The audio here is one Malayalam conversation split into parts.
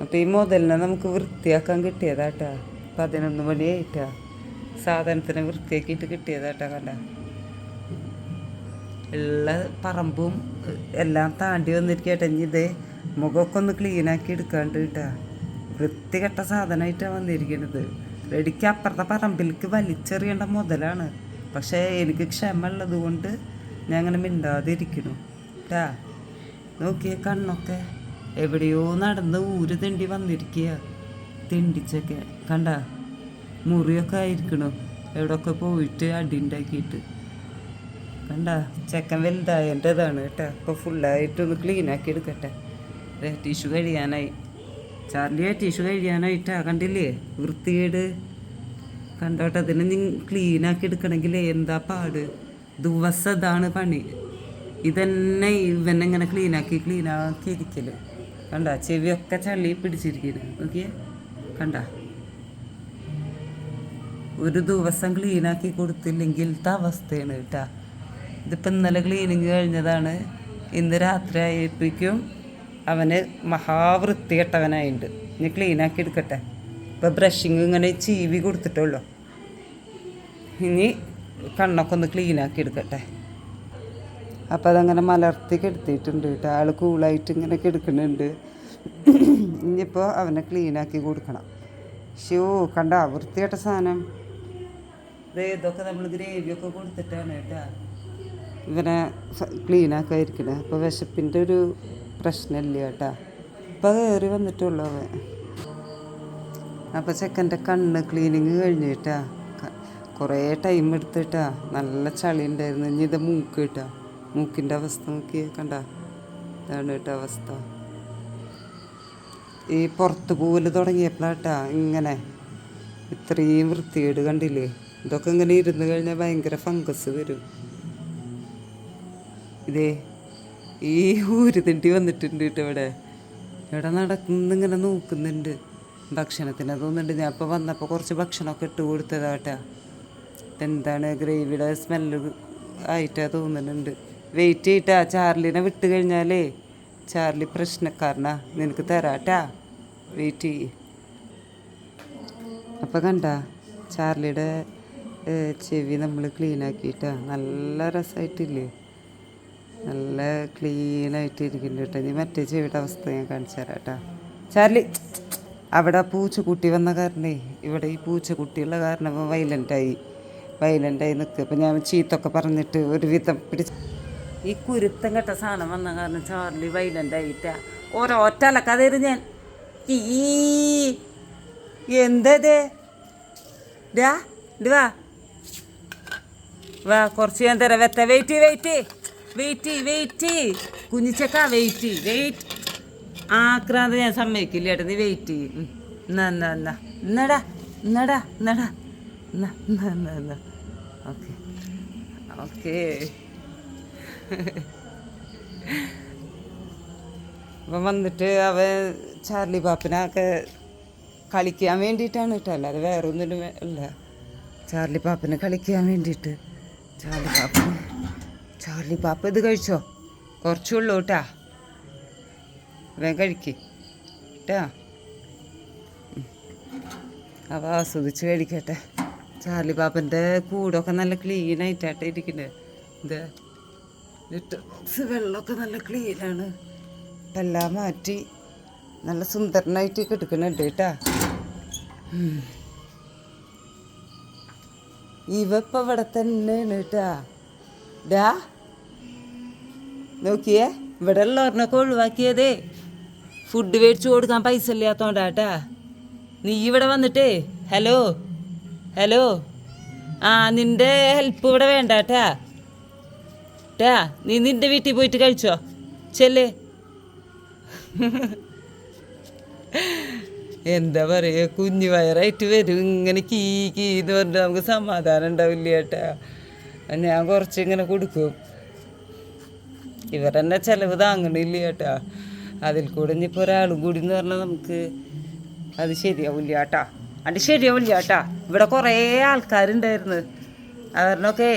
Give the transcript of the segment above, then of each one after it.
അപ്പോൾ ഈ മുതലിനെ നമുക്ക് വൃത്തിയാക്കാൻ കിട്ടിയതാട്ടാ. പതിനൊന്ന് മണിയായിട്ടാ സാധനത്തിനെ വൃത്തിയാക്കിയിട്ട് കിട്ടിയതാട്ടാ കണ്ട. ഉള്ള പറമ്പും എല്ലാം താണ്ടി വന്നിരിക്കട്ടെ. ഇനി ഇതേ മുഖമൊക്കെ ഒന്ന് ക്ലീനാക്കി എടുക്കാണ്ട് കേട്ടാ. വൃത്തികെട്ട സാധനമായിട്ടാണ് വന്നിരിക്കുന്നത് റെഡിക്ക് അപ്പുറത്തെ പറമ്പിലേക്ക് വലിച്ചെറിയേണ്ട മുതലാണ്. പക്ഷേ എനിക്ക് ക്ഷമ ഉള്ളത് കൊണ്ട് ഞാൻ അങ്ങനെ മിണ്ടാതിരിക്കണു. കേട്ടാ നോക്കിയേ കണ്ണൊക്കെ. എവിടെയോ നടന്ന് ഊര് തെണ്ടി വന്നിരിക്കുക തെണ്ടിച്ചൊക്കെ. കണ്ട? മുറിയൊക്കെ ആയിരിക്കണു? എവിടെയൊക്കെ പോയിട്ട് അടി ഉണ്ടാക്കിയിട്ട് കണ്ട? ചെക്കൻ വലുതായതിന്റെതാണ് കേട്ടോ. അപ്പോൾ ഫുള്ളായിട്ടൊന്ന് ക്ലീൻ ആക്കി എടുക്കട്ടെ. ടിഷ്യൂ കഴിയാനായി ചാർലിയെ ടിഷ്യൂ കഴിയാനായിട്ടാ കണ്ടില്ലേ? വൃത്തികേട്. കണ്ടോട്ടെ? അതിനെ നീ ക്ലീനാക്കി എടുക്കണമെങ്കിൽ എന്താ പാട്? ദിവസം ഇതാണ് പണി. ഇതന്നെ ഇവനെങ്ങനെ ക്ലീനാക്കി ക്ലീനാക്കി ഇരിക്കൽ കണ്ട ചെവിയൊക്കെ ചള്ളി പിടിച്ചിരിക്കുന്നു. നോക്കിയേ കണ്ട. ഒരു ദിവസം ക്ലീനാക്കി കൊടുത്തില്ലെങ്കിലത്തെ അവസ്ഥയാണ് കേട്ടാ. ഇതിപ്പോൾ ഇന്നലെ ക്ലീനിങ് കഴിഞ്ഞതാണ്. ഇന്ന് രാത്രി ആയപ്പോഴേക്കും അവന് മഹാവൃത്തികെട്ടവനായിട്ടുണ്ട് ഇനി ക്ലീനാക്കി എടുക്കട്ടെ. ഇപ്പോൾ ബ്രഷിങ് ഇങ്ങനെ ചീവി കൊടുത്തിട്ടുള്ളൂ. ഇനി കണ്ണൊക്കെ ഒന്ന് ക്ലീനാക്കി എടുക്കട്ടെ. അപ്പോൾ അതങ്ങനെ മലർത്തി കെടുത്തിയിട്ടുണ്ട് കേട്ടോ. ആൾ കൂളായിട്ട് ഇങ്ങനെ കിടക്കുന്നുണ്ട്. ഇനിയിപ്പോൾ അവനെ ക്ലീനാക്കി കൊടുക്കണം. ഷോ കണ്ട വൃത്തിയായിട്ട സാധനം. ഇതൊക്കെ നമ്മൾ ഗ്രേവിയൊക്കെ കൊടുത്തിട്ടാണ് കേട്ടോ. ഇവനെ ക്ലീനാക്കാതിരിക്കണേ അപ്പോൾ വിശപ്പിന്റെ ഒരു പ്രശ്നമില്ല കേട്ടാ. ഇപ്പം കയറി വന്നിട്ടുള്ളൂ അവൻ. അപ്പോൾ ചെക്കന്റെ കണ്ണ് ക്ലീനിങ് കഴിഞ്ഞു കേട്ടാ. കുറേ ടൈം എടുത്തിട്ടാ നല്ല ചളി ഉണ്ടായിരുന്നു. ഇനി ഇത് മൂക്ക് കേട്ടാ. മൂക്കിന്റെ അവസ്ഥ നോക്കി കണ്ട? ഇതാണ് കേട്ടോ അവസ്ഥ. ഈ പുറത്ത് പോൽ തുടങ്ങിയപ്പോഴാട്ടാ ഇങ്ങനെ ഇത്രയും വൃത്തികേട് കണ്ടില്ലേ? ഇതൊക്കെ ഇങ്ങനെ ഇരുന്ന് കഴിഞ്ഞാൽ ഭയങ്കര ഫംഗസ് വരും. ഇതേ ഈ ഊരുതിണ്ടി വന്നിട്ടുണ്ട് കേട്ടോ ഇവിടെ. ഇവിടെ നടക്കുന്ന ഇങ്ങനെ നോക്കുന്നുണ്ട്. ഭക്ഷണത്തിന് തോന്നുന്നുണ്ട്. ഞാൻ ഇപ്പോൾ വന്നപ്പോൾ കുറച്ച് ഭക്ഷണമൊക്കെ ഇട്ട് കൊടുത്തതാട്ടാ. എന്താണ് ഗ്രേവിയുടെ സ്മെല്ല് ആയിട്ടാ തോന്നുന്നുണ്ട്. വെയിറ്റ് ചെയ്യട്ടാ. ചാർലിനെ വിട്ട് കഴിഞ്ഞാലേ ചാർലി പ്രശ്നക്കാരനാ. നിനക്ക് തരാട്ടാ. വെയിറ്റ് ചെയ്യ്. അപ്പം കണ്ട ചാർലിയുടെ ചെവി നമ്മൾ ക്ലീൻ ആക്കിയിട്ടാ. നല്ല രസമായിട്ടില്ലേ നല്ല ക്ലീനായിട്ട് കേട്ടോ. ഇനി മറ്റേ ചെവിയുടെ അവസ്ഥ ഞാൻ കാണിച്ചു തരാം കേട്ടോ ചാർലി അവിടെ പൂച്ചക്കുട്ടി വന്ന കാരണേ ഇവിടെ ഈ പൂച്ചക്കുട്ടിയുള്ള കാരണം വയലന്റായി വയലന്റായി നിൽക്കുക അപ്പം ഞാൻ ചീത്തൊക്കെ പറഞ്ഞിട്ട് ഒരുവിധം പിടിച്ച് ഈ കുരുത്തം കെട്ട സാധനം വന്ന കാരണം ചാർലി വൈലന്റ് ഓരോ ഒറ്റ അലക്കാതെ ഞാൻ. ഈ എന്തേ ഡാ ഇത് വാ. വാ കുറച്ച് ഞാൻ തരാം. വെത്ത വെയിറ്റ് വെയിറ്റ് വെയിറ്റ് വെയിറ്റ് കുഞ്ഞിച്ചക്ക വെയിറ്റ് വെയിറ്റ് ആക്രാന്ത ഞാൻ സമ്മതിക്കില്ല ഏട്ടാ നീ വെയിറ്റ് എന്നാ എന്നാ എന്നാ. എന്നടാ എന്നടാ എന്നടാ എന്നാ എന്നാ എന്നാ എന്നാ ഓക്കെ. ഓക്കെ. അപ്പം വന്നിട്ട് അവൻ ചാർലി പാപ്പനൊക്കെ കളിക്കാൻ വേണ്ടിയിട്ടാണ് കേട്ടോ. അല്ലാതെ വേറെ ഒന്നിനും അല്ല. ചാർലി പാപ്പനെ കളിക്കാൻ വേണ്ടിയിട്ട്. ചാർലി പാപ്പ ചാർലി പാപ്പ ഇത് കഴിച്ചോ? കുറച്ചുള്ളൂ കേട്ടാ. വേഗം കഴിക്ക് കേട്ടാ. അവ ആസ്വദിച്ച് കഴിക്കട്ടെ. ചാർലി പാപ്പന്റെ കൂടൊക്കെ നല്ല ക്ലീനായിട്ടാട്ടെ ഇരിക്കണ്ടേ ഇത് ബോക്സ് വെള്ളമൊക്കെ നല്ല ക്ലീനാണ്. എല്ലാം മാറ്റി നല്ല സുന്ദരനായിട്ട് കിടക്കുന്നുണ്ട് കേട്ടാ. ഉം. ഇവ ഇപ്പം ഇവിടെ തന്നെയാണ് കേട്ടാ. ഡാ നോക്കിയേ ഇവിടെ ഉള്ളവരനൊക്കെ ഒഴിവാക്കിയതേ. ഫുഡ് മേടിച്ചു കൊടുക്കാൻ പൈസ ഇല്ലാത്തോണ്ടാട്ടാ നീ ഇവിടെ വന്നിട്ടേ ഹലോ ഹലോ. ആ നിന്റെ ഹെൽപ്പ് ഇവിടെ വേണ്ടാട്ടാ ട്ടാ നീ നിന്റെ വീട്ടിൽ പോയിട്ട് കഴിച്ചോ? ചെല്ലേ. എന്താ പറയുക കുഞ്ഞു വയറായിട്ട് വരും. ഇങ്ങനെ കീ കീ എന്ന് പറഞ്ഞിട്ട് നമുക്ക് സമാധാനം ഉണ്ടാവില്ല ചേട്ടാ ഞാൻ കുറച്ച് ഇങ്ങനെ കൊടുക്കും. ഇവരെന്നെ ചിലവ് താങ്ങണില്ല ചേട്ടാ അതിൽ കൂടെ ഇനിയിപ്പോൾ ഒരാളും കൂടി എന്ന് പറഞ്ഞാൽ നമുക്ക് അത് ശരിയാവില്ല ചേട്ടാ അത് ശരിയാവില്ല ചേട്ടാ ഇവിടെ കുറേ ആൾക്കാരുണ്ടായിരുന്നു. അവരിനൊക്കെ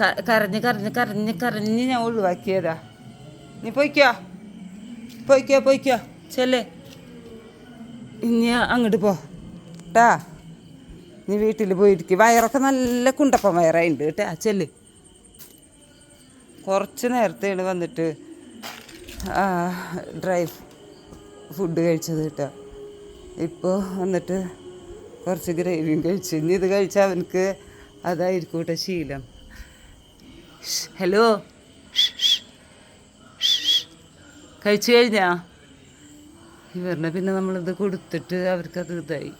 കരഞ്ഞ് കരഞ്ഞ് കരഞ്ഞ് കരഞ്ഞ് ഞാൻ ഒഴിവാക്കിയതാ. നീ പോയിക്കോ. പോയിക്കോ പോയിക്കോ. ചെല്ലേ. ഇനി അങ്ങോട്ട് പോ. ട്ടാ. നീ വീട്ടിൽ പോയിരിക്കും. വയറൊക്കെ നല്ല കുണ്ടപ്പം വയറായിണ്ട് കേട്ടാ. ചെല്ല്. കുറച്ച് നേരത്തെയാണ് വന്നിട്ട് ഡ്രൈ ഫുഡ് കഴിച്ചത് കേട്ടോ. ഇപ്പോൾ വന്നിട്ട് കുറച്ച് ഗ്രേവിയും കഴിച്ചു. ഇനി ഇത് കഴിച്ചാൽ അവനക്ക് അതായിരിക്കും കേട്ടോ ശീലം. ഹലോ. കഴിച്ചു കഴിഞ്ഞാ? ഇവരുടെ പിന്നെ നമ്മളിത് കൊടുത്തിട്ട് അവർക്കത് ഇതായി.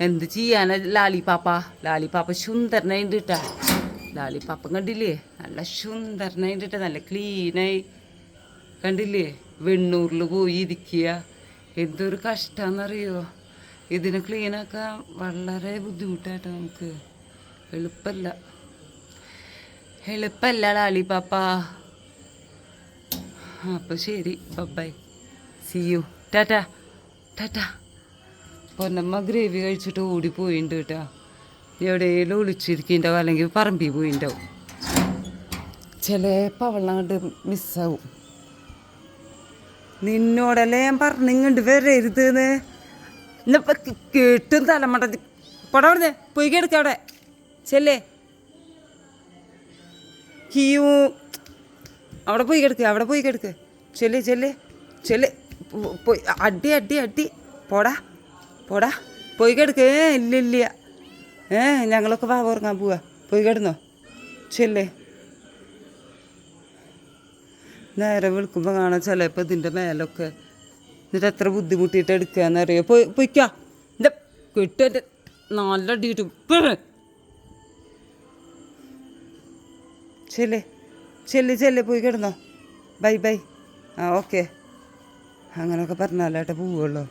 എന്ത് ചെയ്യാനാ? ലാലിപ്പാപ്പ. ലാലിപ്പാപ്പ സുന്ദരനായിട്ട് ലാലി പാപ്പ കണ്ടില്ലേ? നല്ല സുന്ദരനായിട്ട് ഇട്ടാ നല്ല ക്ലീനായി. കണ്ടില്ലേ? വെണ്ണൂറിൽ പോയി ഇരിക്കുക എന്തൊരു കഷ്ടമെന്നറിയോ ഇതിനെ ക്ലീനാക്കാൻ വളരെ ബുദ്ധിമുട്ടായിട്ട് നമുക്ക്. എളുപ്പമല്ല എളുപ്പമല്ല പാപ്പ അപ്പോൾ ശരി bye see you tata tata. Ponnamma gravy കഴിച്ചിട്ട് ഓടി ഓടിപ്പോയിട്ടുണ്ട് കേട്ടോ. എവിടെയെങ്കിലും ഒളിച്ചിരിക്കുന്നുണ്ടാവും അല്ലെങ്കിൽ പറമ്പിൽ പോയിണ്ടാവും. ചിലപ്പോൾ അവളങ്ങോട്ട് മിസ്സാവും നിന്നോടല്ലേ ഞാൻ പറഞ്ഞിങ്ങണ്ട് വരരുത് കേട്ടും തലമട പട പോയി കിടക്ക അവിടെ. ചെല്ലേ. ഹിയു അവിടെ പോയി കിടക്ക് അവിടെ പോയി കിടക്ക്. ചെല്ല് ചെല്ല് ചെല്ല്. പോയി അടി അടി അടി. പോടാ പോടാ. പോയി കിടക്ക്. ഏ ഇല്ല ഇല്ല. ഏ ഞങ്ങളൊക്കെ വാ ഉറങ്ങാൻ പോവാ. പോയി കിടന്നോ. ചെല്ലേ. നേരെ വിളിക്കുമ്പോൾ കാണാൻ ചിലപ്പോൾ ഇതിന്റെ മേലൊക്കെ എന്നിട്ട് എത്ര ബുദ്ധിമുട്ടിയിട്ട് എടുക്കുകയെന്നറിയോ പോയി പൊയ്ക്കാ. എന്റെ കിട്ടും നല്ല അടി കിട്ടും ചെല്ല് ചെല്ല് ചെല്ല് പോയി കിടന്നോ. Bye bye. ആ ഓക്കെ. അങ്ങനെയൊക്കെ പറഞ്ഞാലേട്ടെ പോവുള്ളൂ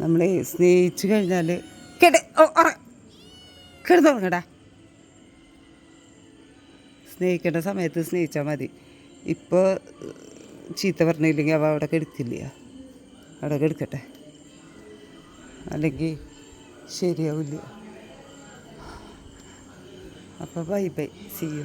നമ്മൾ സ്നേഹിച്ച് കഴിഞ്ഞാൽ കേട്ടെ ഓ ഉറ സ്നേഹിക്കേണ്ട സമയത്ത് സ്നേഹിച്ചാൽ മതി. ഇപ്പോൾ ചീത്ത പറഞ്ഞില്ലെങ്കിൽ അവ അവിടെ കെടുക്കില്ല. അവിടെ കെടുക്കട്ടെ. അല്ലെങ്കിൽ ശരിയാവില്ല. അപ്പോൾ bye bye. See you